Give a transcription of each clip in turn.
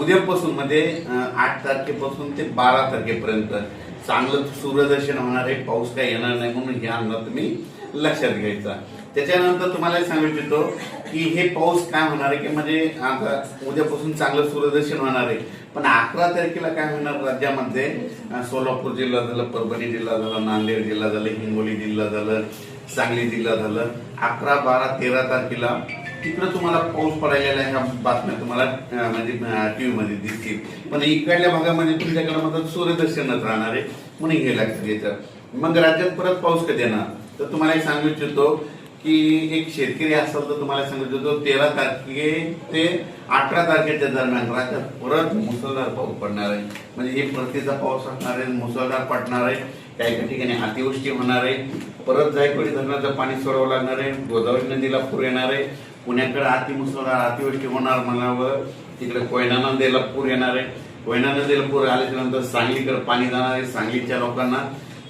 उद्यापासून म्हणजे आठ तारखेपासून ते बारा तारखेपर्यंत चांगलं सूर्यदर्शन होणार आहे पाऊस काय येणार नाही म्हणून हे अंदाज तुम्ही लक्षात घ्यायचा. त्याच्यानंतर तुम्हाला सांगू इच्छितो की हे पाऊस काय होणार आहे की म्हणजे आता उद्यापासून चांगलं सूर्यदर्शन होणार आहे. पण अकरा तारखेला काय होणार राज्यामध्ये? सोलापूर जिल्हा झालं परभणी जिल्हा झाला नांदेड जिल्हा झालं हिंगोली जिल्हा झालं सांगली जिल्हा झालं. अकरा बारा तेरा तारखेला तिकडं तुम्हाला पाऊस पडायला ह्या बातम्या तुम्हाला म्हणजे टीव्ही मध्ये दिसतील. पण इकडल्या भागामध्ये तुमच्याकडे मात्र सूर्यदर्शनच राहणार आहे म्हणून हे लक्षात घ्यायचं. मग राज्यात परत पाऊस कधी येणार? तर तुम्हाला एक सांगू इच्छितो की एक शेतकरी असेल तर तुम्हाला सांगू इच्छितो तेरा तारखे ते अठरा तारखेच्या दरम्यान राज्यात परत मुसळधार पाऊस पडणार आहे. म्हणजे हे परतीचा पाऊस असणार आहे मुसळधार पडणार आहे. काही काही ठिकाणी अतिवृष्टी होणार आहे. परत जायकवाडी धरणाचं पाणी सोडावं लागणार आहे. गोदावरी नदीला पूर येणार आहे. पुण्याकडे अतिमुसळधार अतिवृष्टी होणार म्हणावं. तिकडे कोयना नदीला पूर येणार आहे. कोयना नदीला पूर आल्याच्यानंतर सांगलीकडे पाणी जाणार आहे सांगलीच्या लोकांना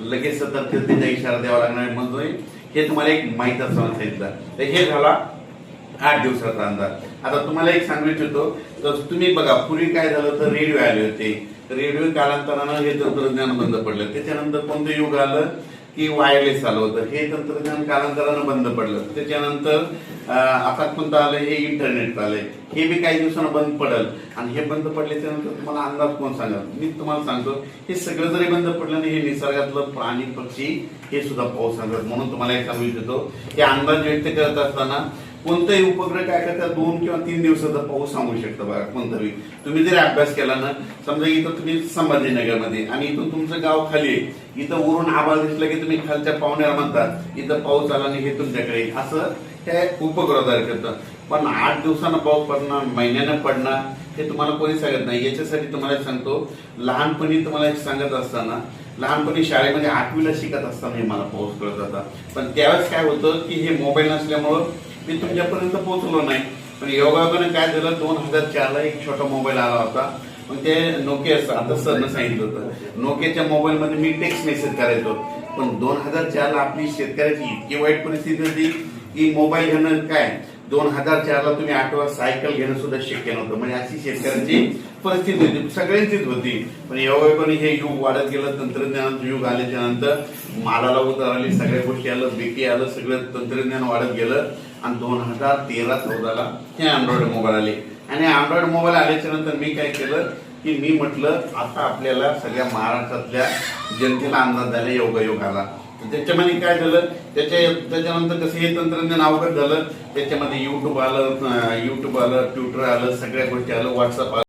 लगेच सतर्कतेचा इशारा द्यावा लागणार आहे. म्हणजे हे तुम्हाला एक माहीत असताना सांगितलं. तर हे झाला आठ दिवसाचा अंदाज. आता तुम्हाला एक सांगू इच्छितो तर तुम्ही बघा पूर्वी काय झालं तर रेडिओ आले होते. रेडिओ कालांतरानं हे तंत्रज्ञान बंद पडलं. त्याच्यानंतर कोणतं युग आलं? की वायरलेस आलं होतं. हे तंत्रज्ञान कालांतरानं बंद पडलं. त्याच्यानंतर आता कोणतं आलं? हे इंटरनेट आलंय. हे बी काही दिवसानं बंद पडल. आणि हे बंद पडल्याच्या नंतर तुम्हाला अंदाज कोण सांगत मी तुम्हाला सांगतो हे सगळं जरी बंद पडलं नाही हे निसर्गातलं प्राणी पक्षी हे सुद्धा पाऊस सांगतात. म्हणून तुम्हाला एक सांगू इच्छितो हे अंदाज व्यक्त करत असताना कोणताही उपग्रह काय करतात दोन किंवा तीन दिवसाचा पाऊस सांगू शकतो बघा कोणतरी तुम्ही जरी अभ्यास केला ना समजा इथं तुम्ही संभाजीनगरमध्ये आणि इथून तुमचं गाव खाली आहे इथं वरून आभाळ दिसला की तुम्ही खालच्या पाहुण्याला म्हणतात इथं पाऊस आला नाही हे तुमच्याकडे असं त्या उपग्रह करतं. पण आठ दिवसानं पाऊस पडणार महिन्यानं पडणार हे तुम्हाला कोणी सांगत नाही. याच्यासाठी तुम्हाला सांगतो लहानपणी तुम्हाला एक सांगत असताना लहानपणी शाळेमध्ये आठवीला शिकत असताना हे मला पाऊस कळत होता. पण त्यावेळेस काय होतं की हे मोबाईल नसल्यामुळं मी तुमच्यापर्यंत पोहोचलो नाही. पण योगायोगाने काय झालं दोन हजार चारला एक छोटा मोबाईल आला होता. मग ते नोकियाचं आता सरनं सांगितलं होतं. नोकियाच्या मोबाईल मध्ये मी टेक्स्ट मेसेज करायचो. पण दोन हजार चारला आपली शेतकऱ्याची इतकी वाईट परिस्थिती होती की मोबाईल घेणं काय? दोन हजार चारला तुम्ही आठवा सायकल घेणं सुद्धा शक्य नव्हतं. म्हणजे अशी शेतकऱ्यांची परिस्थिती होती. सगळ्यांचीच होती. पण एवढे हे युग वाढत गेलं तंत्रज्ञानाचं युग आल्याच्यानंतर मालाला उतर आली सगळ्या गोष्टी आलं बीटी आलं सगळं तंत्रज्ञान वाढत गेलं. आणि दोन हजार तेरा चौदाला हे अँड्रॉइड मोबाईल आले. आणि अँड्रॉइड मोबाईल आल्याच्यानंतर मी काय केलं की मी म्हटलं आता आपल्याला सगळ्या महाराष्ट्रातल्या जनतेला अंदाज झाला योगायोग आला. त्याच्यामध्ये काय झालं? त्याच्या त्याच्यानंतर कसं हे तंत्रज्ञान अवगत झालं? त्याच्यामध्ये युट्यूब आलं युट्यूब आलं ट्विटर आलं सगळ्या गोष्टी आलं व्हॉट्सअप आलं.